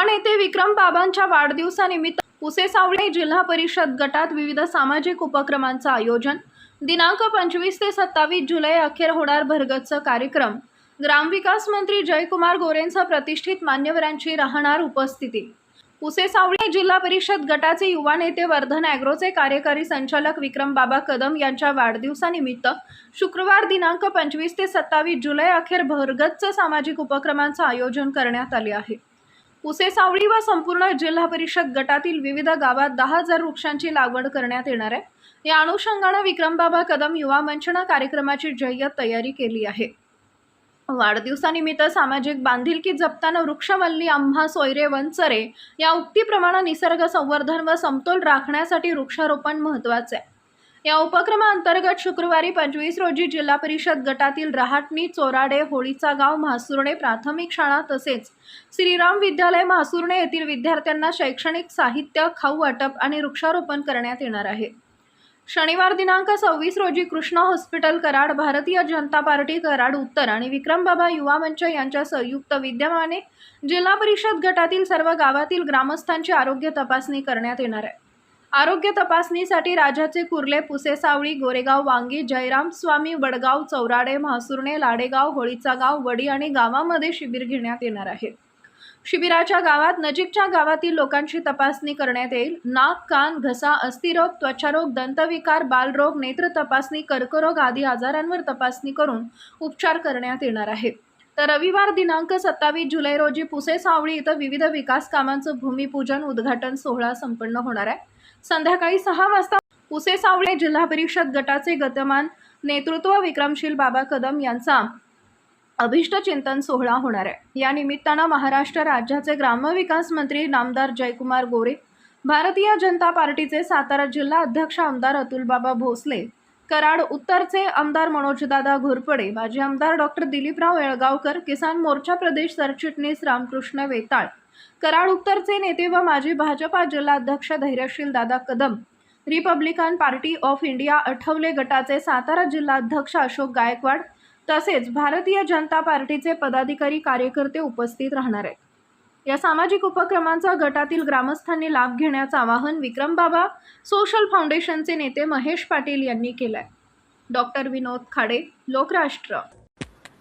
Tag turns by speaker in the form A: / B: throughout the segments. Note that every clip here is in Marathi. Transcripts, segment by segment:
A: युवा नेते विक्रम बाबांच्या वाढदिवसानिमित्त पुसे सावळे जिल्हा परिषद गटात विविध सामाजिक उपक्रमांचं आयोजन. दिनांक पंचवीस ते सत्तावीस जुलै अखेर होणार भरगतचं कार्यक्रम. ग्रामविकास मंत्री जयकुमार गोरेंसह प्रतिष्ठित मान्यवरांची राहणार उपस्थिती. पुसे सावळे जिल्हा परिषद गटाचे युवा नेते वर्धन ॲग्रोचे कार्यकारी संचालक विक्रम बाबा कदम यांच्या वाढदिवसानिमित्त शुक्रवार दिनांक पंचवीस ते सत्तावीस जुलै अखेर भरगतचं सामाजिक उपक्रमांचं आयोजन करण्यात आले आहे. पुसेसावळी व संपूर्ण जिल्हा परिषद गटातील विविध गावात दहा हजार वृक्षांची लागवड करण्यात येणार आहे. या अनुषंगानं विक्रमबाबा कदम युवा मंचनं कार्यक्रमाची जय्यत तयारी केली आहे. वाढदिवसानिमित्त सामाजिक बांधिलकी जपताना वृक्षमल्ली आम्हा सोयरे वंचरे या उक्तीप्रमाणे निसर्ग संवर्धन व समतोल राखण्यासाठी वृक्षारोपण महत्त्वाचे आहे. या उपक्रमाअंतर्गत शुक्रवारी पंचवीस रोजी जिल्हा परिषद गटातील रहाटणी चोराडे होळीचा गाव म्हासुर्णे प्राथमिक शाळा तसेच श्रीराम विद्यालय म्हासुर्णे येथील विद्यार्थ्यांना शैक्षणिक साहित्य खाऊ वाटप आणि वृक्षारोपण करण्यात येणार आहे. शनिवार दिनांक सव्वीस रोजी कृष्णा हॉस्पिटल कराड भारतीय जनता पार्टी कराड उत्तर आणि विक्रमबाबा युवा मंच यांच्या संयुक्त विद्यमाने जिल्हा परिषद गटातील सर्व गावातील ग्रामस्थांची आरोग्य तपासणी करण्यात येणार आहे. आरोग्य तपासणीसाठी राजाचे कुर्ले पुसे सावळी गोरेगाव वांगी जयराम स्वामी वडगाव चौराडे म्हासुर्णे लाडेगाव होळीचा गाव वडी आणि गावामध्ये शिबिर घेण्यात येणार आहे. शिबिराच्या गावात नजीकच्या गावातील लोकांची तपासणी करण्यात येईल. नाक कान घसा अस्थिरोग त्वचारोग दंतविकार बालरोग नेत्र तपासणी कर्करोग आदी आजारांवर तपासणी करून उपचार करण्यात येणार आहे तर रविवार दिनांक सत्तावीस जुलै रोजी पुसे सावळी इथं विविध विकास कामांचं भूमिपूजन उद्घाटन सोहळा संपन्न होणार आहे. संध्याकाळी सहा वाजता पुसे सावळे जिल्हा परिषद गटाचे गतमान नेतृत्व विक्रमशील बाबा कदम यांचा अभिष्ट चिंतन सोहळा होणार आहे. या निमित्तानं महाराष्ट्र राज्याचे ग्रामविकास मंत्री नामदार जयकुमार गोरे भारतीय जनता पार्टीचे सातारा जिल्हा अध्यक्ष आमदार अतुलबाबा भोसले कराड उत्तरचे आमदार मनोजदादा घोरपडे माजी आमदार डॉक्टर दिलीपराव येळगावकर किसान मोर्चा प्रदेश सरचिटणीस रामकृष्ण वेताळ कराड उत्तरचे नेते व माजी भाजपा जिल्हाध्यक्ष Dhairyasheel Dada Kadam Republican Party of India Athawale गटाचे सातारा जिल्हाध्यक्ष अशोक गायकवाड तसेच भारतीय जनता पार्टीचे पदाधिकारी कार्यकर्ते उपस्थित राहणार आहेत. या सामाजिक उपक्रमांचा गटातील ग्रामस्थांनी लाभ घेण्याचं आवाहन विक्रमबाबा सोशल फाउंडेशनचे नेते महेश पाटील यांनी केलं आहे डॉक्टर विनोद खाडे लोकराष्ट्र.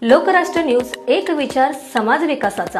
B: लोकराष्ट्र न्यूज एक विचार समाज विकासाचा.